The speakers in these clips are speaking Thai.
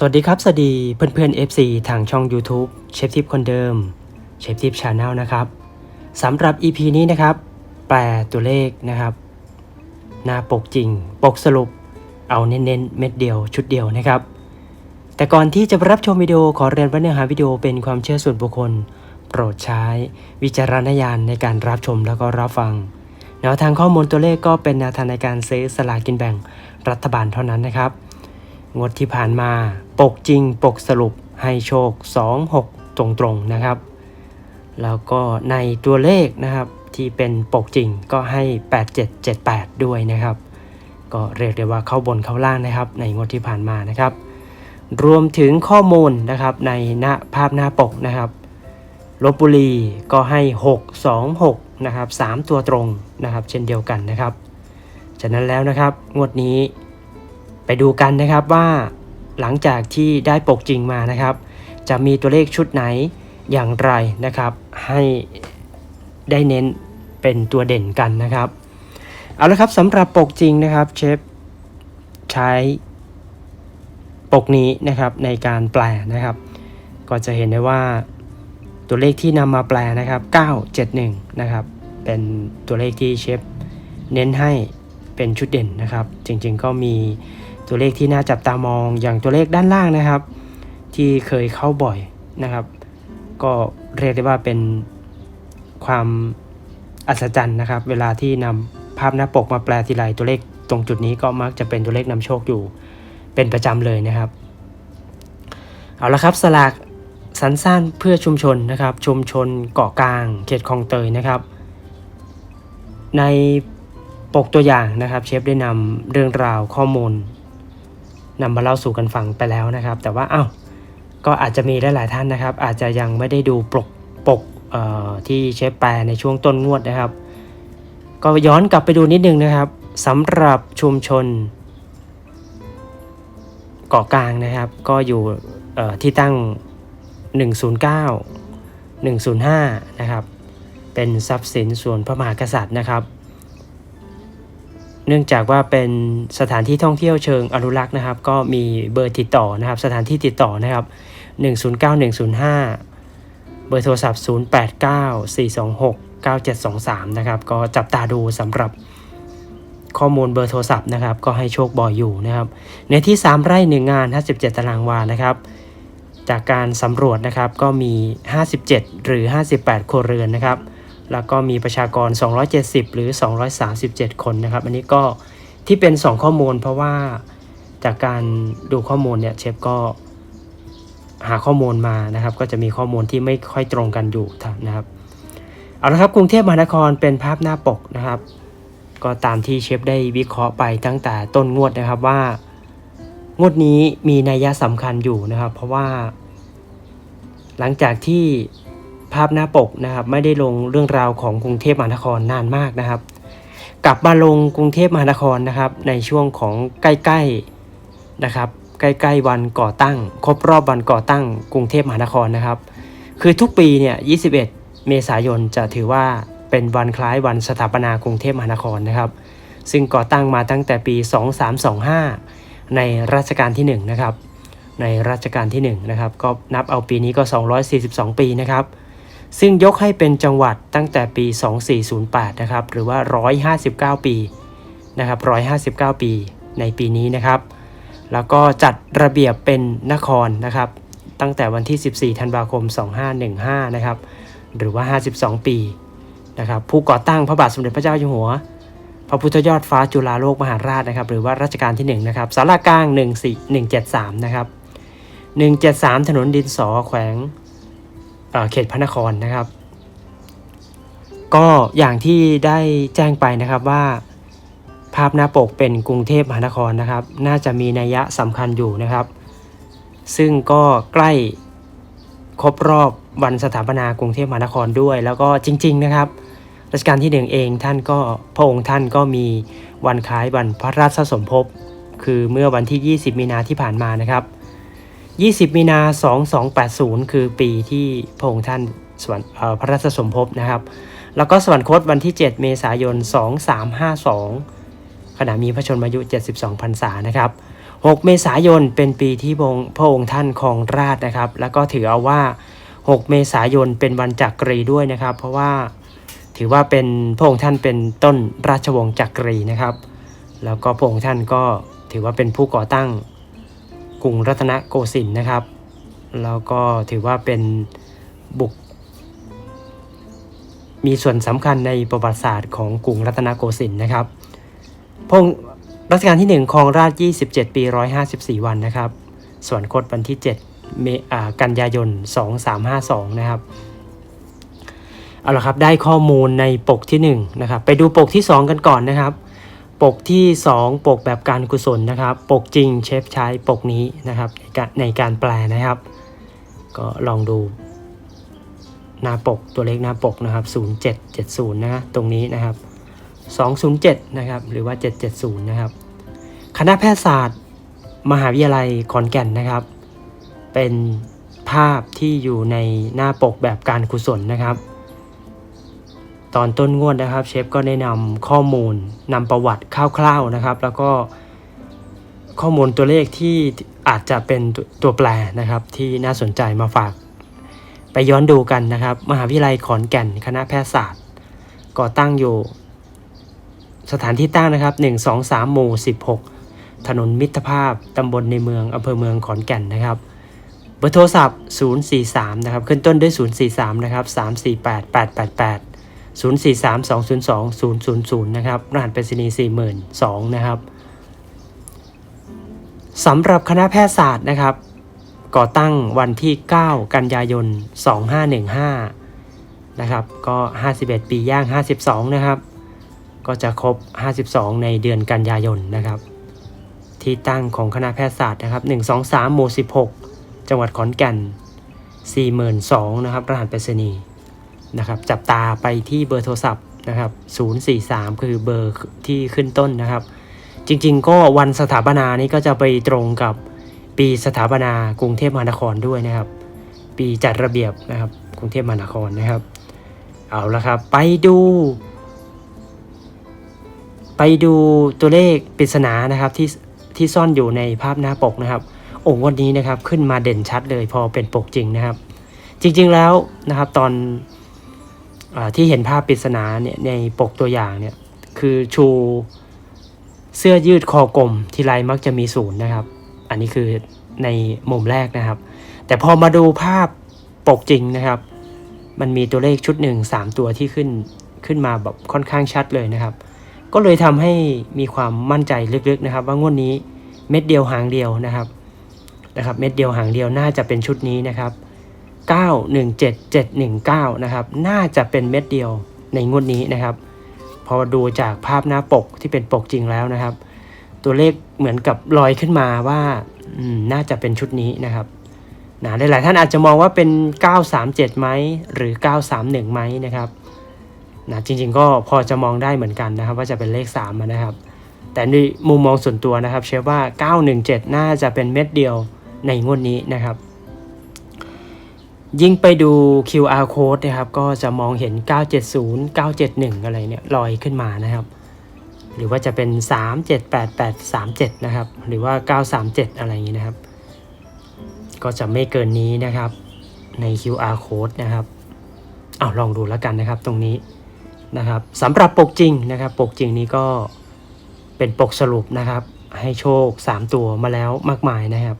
สวัสดีครับ สวัสดีเพื่อนๆ FC ทางช่อง YouTube เชฟทิปคนเดิมเชฟทิปชาแนลนะครับสำหรับ EP นี้นะครับ แปลตัวเลขนะครับ หน้าปกจริง ปกสรุป เอาเน้นๆ เม็ดเดียวชุดเดียวนะครับ แต่ก่อนที่จะรับชมวิดีโอขอเรียนว่าเนื้อหาวิดีโอเป็นความเชื่อส่วนบุคคล โปรดใช้วิจารณญาณในการรับชมแล้วก็รับฟังแนวทางข้อมูลตัวเลขก็เป็นแนวทางในการซื้อสลากกินแบ่งรัฐบาลเท่านั้นนะครับ งวดที่ผ่านมา ปกจริงปกสรุปให้โชค 2 6 ตรงๆนะครับ แล้วก็ในตัวเลขนะครับที่เป็นปกจริงก็ให้ 8778 ด้วยนะครับ ก็เรียกได้ว่าเข้าบนเข้าล่างนะครับ ในงวดที่ผ่านมานะครับ รวมถึงข้อมูลนะครับในหน้าภาพหน้าปกนะครับลบบุรีก็ให้ 626 นะครับ 3 ตัวตรงนะครับ เช่นเดียวกันนะครับ ฉะนั้นแล้วนะครับ งวดนี้ ไปดูกันนะครับว่า หลังจากที่ได้ปกจริงมานะครับ จะมีตัวเลขชุดไหนอย่างไรนะครับ ให้ได้เน้นเป็นตัวเด่นกันนะครับ เอาละครับสำหรับปกจริงนะครับเชฟใช้ปกนี้นะครับในการแปลนะครับ ก็จะเห็นได้ว่าตัวเลขที่นำมาแปลนะครับ 971 นะครับ เป็นตัวเลขที่เชฟเน้นให้เป็นชุดเด่นนะครับ จริงๆก็มี ตัวเลขที่น่าจับตามองอย่างตัวเลขด้านล่างนะครับ ที่เคยเข้าบ่อยนะครับ ก็เรียกได้ว่าเป็นความอัศจรรย์นะครับ เวลาที่นำภาพหน้าปกมาแปลทีไรตัวเลขตรงจุดนี้ก็มักจะเป็นตัวเลขนำโชคอยู่เป็นประจำเลยนะครับ เอาละครับสลากสรรสร้างเพื่อชุมชนนะครับ ชุมชนเกาะกลาง เขตคลองเตยนะครับ ในปกตัวอย่างนะครับ เชฟได้นำเรื่องราวข้อมูล นำมาเล่าสู่กันฟังไปแล้วนะครับ แต่ว่าอ้าวก็อาจจะมีหลายๆท่านนะครับ อาจจะยังไม่ได้ดูปกปกเอ่อที่เชฟแปลในช่วงต้นงวดนะครับ ก็ย้อนกลับไปดูนิดนึงนะครับสำหรับชุมชนเกาะกลางนะครับ ก็อยู่เอ่อที่ตั้ง 109 105 นะครับ เป็นทรัพย์สินส่วนพระมหากษัตริย์นะครับ เนื่องจากว่าเป็นสถานที่ท่องเที่ยวเชิงอนุรักษ์นะครับ ก็มีเบอร์ติดต่อนะครับ สถานที่ติดต่อนะครับ 109 105 เบอร์โทรศัพท์ 089 426 9723 นะครับ ก็จับตาดูสำหรับข้อมูลเบอร์โทรศัพท์นะครับ ก็ให้โชคบ่อยอยู่นะครับ ในที่ 3 ไร่ 1 งาน 57 ตารางวานะครับ จากการสำรวจนะครับก็มี 57 หรือ 58 ครัวเรือนนะครับ แล้วก็มีประชากร 270 หรือ 237 คนนะครับ อันนี้ก็ที่เป็น 2 ข้อมูลเพราะว่าจากการดูข้อมูลเนี่ยเชฟก็หาข้อมูลมานะครับ ก็จะมีข้อมูลที่ไม่ค่อยตรงกันอยู่นะครับเอาละครับกรุงเทพมหานครเป็นภาพหน้าปกนะครับ ก็ตามที่เชฟได้วิเคราะห์ไปตั้งแต่ต้นงวดนะครับว่างวดนี้มีนัยยะสำคัญอยู่นะครับ เพราะว่า หลังจากที่ ภาพหน้าปกนะครับ ไม่ได้ลงเรื่องราวของกรุงเทพมหานครนานมากนะครับ กลับมาลงกรุงเทพมหานครนะครับ ในช่วงของใกล้ๆนะครับ ใกล้ๆวันก่อตั้ง ครบรอบวันก่อตั้งกรุงเทพมหานครนะครับ คือทุกปีเนี่ย 21 เมษายนจะถือว่าเป็นวันคล้ายวันสถาปนากรุงเทพมหานครนะครับ ซึ่งก่อตั้งมาตั้งแต่ปี 2325 ในรัชกาลที่1นะครับในรัชกาลที่1นะครับก็นับเอาปีนี้ก็ 242 ปีนะครับ ซึ่งยกให้เป็นจังหวัดตั้งแต่ปี 2408 นะครับ หรือว่า 159 ปีนะครับ 159 ปีในปีนี้นะครับ แล้วก็จัดระเบียบเป็นนครนะครับ ตั้งแต่วันที่ 14 ธันวาคม 2515 นะครับ หรือว่า 52 ปีนะครับ ผู้ก่อตั้งพระบาทสมเด็จพระเจ้าอยู่หัว พระพุทธยอดฟ้าจุฬาโลกมหาราชนะครับ หรือว่ารัชกาลที่ 1 นะครับสารากลาง 14 173 นะครับ 173 ถนนดินสอแขวง เขตพระนครนะครับ ก็อย่างที่ได้แจ้งไปนะครับว่า ภาพหน้าปกเป็นกรุงเทพมหานครนะครับ น่าจะมีนัยยะสำคัญอยู่นะครับ ซึ่งก็ใกล้ครบรอบวันสถาปนากรุงเทพมหานครด้วย แล้วก็จริง ๆ นะครับรัชกาลที่หนึ่งเองท่านก็พระองค์ท่านก็มีวันคล้ายวันพระราชสมภพคือเมื่อวันที่ 20 มีนาที่ผ่านมานะครับ 20 มีนา 2280 คือปีที่พระองค์ท่านสวรรพระราชสมภพนะครับ แล้วก็สวรรคตวันที่ 7 เมษายน 2352 ขณะมีพระชนมายุ 72พรรษานะครับ 6 เมษายนเป็นปีที่พระองค์พระองค์ท่านครองราชนะครับ แล้วก็ถือเอาว่า 6 เมษายนเป็นวันจักรีด้วยนะครับ เพราะว่าถือว่าเป็นพระองค์ท่านเป็นต้นราชวงศ์จักรีนะครับ แล้วก็พระองค์ท่านก็ถือว่าเป็นผู้ก่อตั้ง กรุงรัตนโกสินทร์นะครับ แล้วก็ถือว่าเป็นบุคมีส่วนสำคัญในประวัติศาสตร์ของกรุงรัตนโกสินทร์นะครับพงรัชกาลที่ 1ครองราช 27 ปี 154 วันนะครับ ส่วนคตวันที่ 7 เมอ่ากันยายน 2352 นะครับ เอาละครับ ได้ข้อมูลในปกที่ 1 นะครับ ไปดูปกที่ 2 กันก่อนนะครับ ปกที่ 2 ปกแบบการกุศลนะครับ ปกจริงเชฟใช้ปกนี้นะครับในการในการแปลนะครับ ก็ลองดูหน้าปกตัวเลขหน้าปกนะครับ 0770 นะตรงนี้นะครับ 207 นะครับ หรือว่า 770 นะครับ คณะแพทยศาสตร์ มหาวิทยาลัยขอนแก่นนะครับ เป็นภาพที่อยู่ในหน้าปกแบบการกุศลนะครับ ตอนต้นงวดนะครับ เชฟก็ได้นำข้อมูลนำประวัติคร่าวๆนะครับ แล้วก็ข้อมูลตัวเลขที่อาจจะเป็นตัวแปรนะครับ ที่น่าสนใจมาฝาก ไปย้อนดูกันนะครับ มหาวิทยาลัยขอนแก่นคณะแพทยศาสตร์ก่อตั้งอยู่ สถานที่ตั้งนะครับ 1 2 3หมู่16 ถนนมิตรภาพตำบลในเมืองอำเภอเมืองขอนแก่นนะครับเบอร์โทรศัพท์ 043 นะครับ ขึ้นต้นด้วย 043 นะครับ 348 888 043 202 000 นะครับ รหัสไปรษณีย์42,000นะครับสำหรับคณะแพทยศาสตร์นะครับ ก่อตั้งวันที่ 9 กันยายน 2515 นะครับ ก็ 51 ปีย่าง 52 นะครับ ก็จะครบ 52 ในเดือนกันยายนนะครับ ที่ตั้งของคณะแพทยศาสตร์นะครับ 123หมู่16 จังหวัดขอนแก่น 42,000นะครับ รหัสไปรษณีย์ นะครับจับตาไปที่เบอร์โทรศัพท์นะครับ043 คือเบอร์ที่ขึ้นต้นนะครับ จริงๆ ก็วันสถาปนานี่ก็จะไปตรงกับปีสถาปนากรุงเทพมหานครด้วยนะครับ ปีจัดระเบียบนะครับกรุงเทพมหานครนะครับ เอาละครับ ไปดู ไปดูตัวเลขปริศนานะครับที่ที่ซ่อนอยู่ในภาพหน้าปกนะครับโอ้งวันนี้นะครับขึ้นมาเด่นชัดเลยพอเป็นปกจริงนะครับ จริงๆแล้วนะครับตอน ที่เห็นภาพปริศนาเนี่ยในปกตัวอย่างเนี่ยคือชูเสื้อยืดคอกลมทีไรมักจะมีศูนย์นะครับ อันนี้คือในมุมแรกนะครับ แต่พอมาดูภาพปกจริงนะครับ มันมีตัวเลขชุดหนึ่งสามตัวที่ขึ้นขึ้นมาแบบค่อนข้างชัดเลยนะครับ ก็เลยทำให้มีความมั่นใจลึกๆนะครับ ว่างวดนี้เม็ดเดียวหางเดียวนะครับนะครับ เม็ดเดียวหางเดียวน่าจะเป็นชุดนี้นะครับ 917719 นะครับ น่าจะเป็นเม็ดเดียวในงวดนี้นะครับ พอดูจากภาพหน้าปกที่เป็นปกจริงแล้วนะครับ ตัวเลขเหมือนกับลอยขึ้นมาว่าอืมน่าจะเป็นชุดนี้นะครับนะหลายๆท่านอาจจะมองว่าเป็น 937ไหมหรือ 931ไหมนะครับนะจริงๆก็พอจะมองได้เหมือนกันนะครับ ว่าจะเป็นเลข3นะครับ แต่ในมุมมองส่วนตัวนะครับ เชื่อว่า 917 น่าจะเป็นเม็ดเดียวในงวดนี้นะครับ ยิ่งไปดู QR code นะครับก็จะมองเห็น 970 971 อะไรเนี่ยลอยขึ้นมานะครับ หรือว่าจะเป็น 378837 นะครับ หรือว่า 937 อะไรอย่างนี้นะครับ ก็จะไม่เกินนี้นะครับใน QR code นะครับเอาลองดูแล้วกันนะครับตรงนี้นะครับสำหรับปกจริงนะครับ ปกจริงนี้ก็เป็นปกสรุปนะครับ ให้โชค 3 ตัวมาแล้วมากมายนะครับ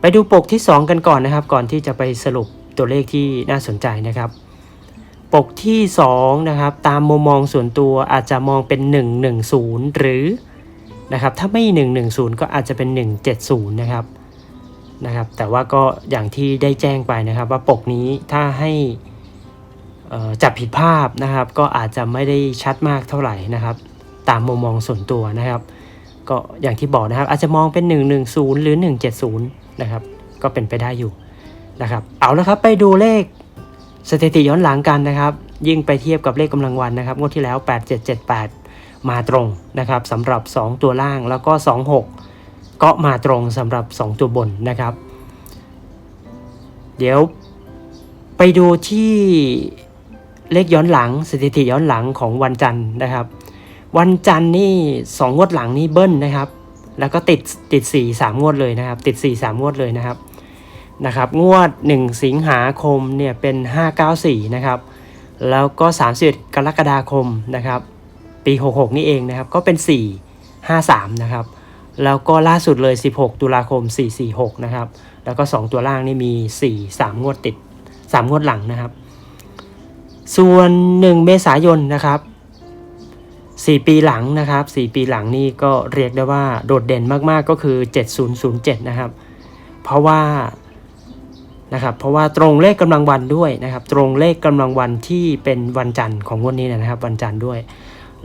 ไปดูปกที่ 2 กันก่อนนะครับ ก่อนที่จะไปสรุปตัวเลขที่น่าสนใจนะครับ ปกที่ 2 นะครับ ตามมุมมองส่วนตัวอาจจะมองเป็น 110 หรือนะครับถ้าไม่ 110 ก็อาจจะเป็น 170 นะครับนะครับ แต่ว่าก็อย่างที่ได้แจ้งไปนะครับ ว่าปกนี้ถ้าให้จับผิดภาพนะครับ ก็อาจจะไม่ได้ชัดมากเท่าไหร่นะครับ ตามมุมมองส่วนตัวนะครับ ก็อย่างที่บอกนะครับ อาจจะมองเป็น 110 หรือ 170 นะครับ ก็เป็นไปได้อยู่นะครับ เอาละครับไปดูเลขสถิติย้อนหลังกันนะครับ ยิ่งไปเทียบกับเลขกำลังวันนะครับงวดที่แล้ว 8778 มาตรงนะครับสำหรับ 2 ตัวล่างแล้วก็ 26 ก็มาตรงสำหรับ 2 ตัวบนนะครับ เดี๋ยวไปดูที่เลขย้อนหลังสถิติย้อนหลังของวันจันทร์นะครับ วันจันทร์นี่สองงวดหลังนี่เบิ้ลนะครับ แล้วก็ติดติด4 3งวดเลยนะครับ ติด4 3งวดเลยนะครับนะครับ งวด 1 สิงหาคมเนี่ยเป็น 594 นะครับ แล้วก็31กรกฎาคมนะครับ ปี 66 นี่เองนะครับ ก็เป็น 4 53 นะครับ แล้วก็ล่าสุดเลย 16 ตุลาคม 446 นะครับ แล้วก็ 2 ตัวล่างนี่มี 4 3 งวดติด 3 งวดหลังนะครับ ส่วน 1 เมษายนนะครับ 4 ปีหลังนะครับ 4 ปีหลังนี่ก็เรียกได้ว่าโดดเด่นมากๆก็คือ 7007 นะครับ เพราะว่านะครับเพราะว่าตรงเลขกำลังวันด้วยนะครับ ตรงเลขกำลังวันที่เป็นวันจันทร์ของวันนี้นะครับ วันจันทร์ด้วย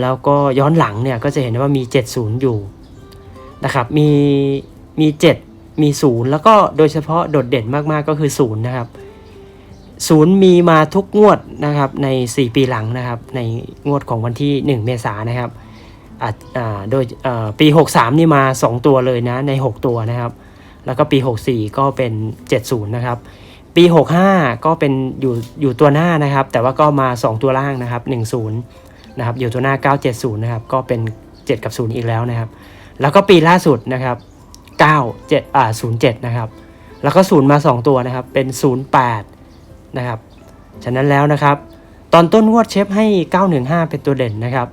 แล้วก็ย้อนหลังเนี่ยก็จะเห็นว่ามี 70 อยู่นะครับมีมี 7 มี 0 แล้วก็โดยเฉพาะโดดเด่นมากๆก็คือ 0 นะครับ ศูนย์มีมาทุกงวดนะครับใน 4 ปีหลังนะครับ ในงวดของวันที่ 1 เมษายนนะครับโดยปี 63 นี่มา 2 ตัวเลยนะใน 6 ตัวนะครับ แล้วก็ปี 64 ก็เป็น 70 นะครับ ปี 65 ก็เป็นอยู่อยู่ตัวหน้านะครับ แต่ว่าก็มา 2 ตัวล่างนะครับ 10 นะครับอยู่ตัวหน้า 970 นะครับ ก็เป็น 7 กับ 0 อีกแล้วนะครับ แล้วก็ปีล่าสุดนะครับ 9 7อ่า07 นะครับ แล้วก็ 0 มา 2 ตัวนะครับ เป็น 08 นะครับ ฉะนั้นแล้วนะครับ ตอนต้นงวดเชฟให้ 915 เป็นตัวเด่นนะครับ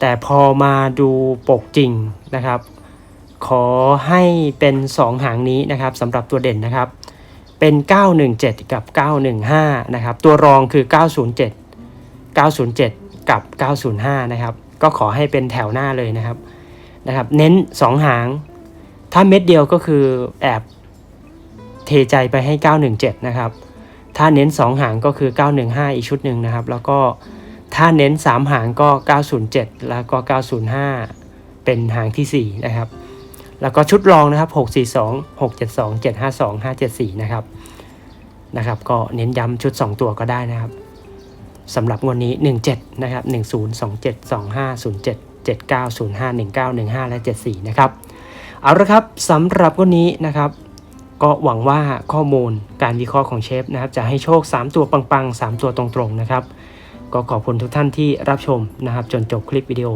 แต่พอมาดูปกจริงนะครับ ขอให้เป็น 2 หางนี้นะครับสำหรับตัวเด่นนะครับ เป็น 917 กับ 915 นะครับ ตัวรองคือ 907 907 กับ 905 นะครับ ก็ขอให้เป็นแถวหน้าเลยนะครับนะครับ เน้น 2 หาง ถ้าเม็ดเดียวก็คือแอบเทใจไปให้ 917 นะครับ ถ้าเน้น 2 หางก็คือ 915 อีกชุดหนึ่งนะครับ แล้วก็ถ้าเน้น 3 หางก็ 907 แล้วก็ 905 เป็นหางทีสี่ 4 นะครับ แล้วก็ชุดรองนะครับ 642 672 752 574 นะครับนะครับ ก็เน้นย้ำชุด 2 ตัวก็ได้นะครับสำหรับงวดนี้ 17 นะครับ 10 27 25 07 79 05 19 15 และ 74 นะครับ เอาละครับสำหรับวันนี้นะครับ ก็หวังว่าข้อมูลการวิเคราะห์ของเชฟนะครับจะให้โชค 3 ตัวปังๆ 3 ตัวตรงๆนะครับ ก็ขอบคุณทุกท่านที่รับชมนะครับ จนจบคลิปวิดีโอ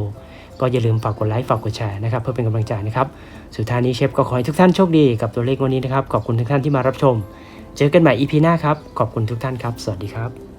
ก็อย่าลืมฝากกดไลค์ฝากกดแชร์นะครับเพื่อเป็นกำลังใจนะครับ สุดท้ายนี้เชฟก็ขอให้ทุกท่านโชคดีกับตัวเลขวันนี้นะครับ ขอบคุณทุกท่านที่มารับชม เจอกันใหม่ EP หน้าครับ ขอบคุณทุกท่านครับ สวัสดีครับ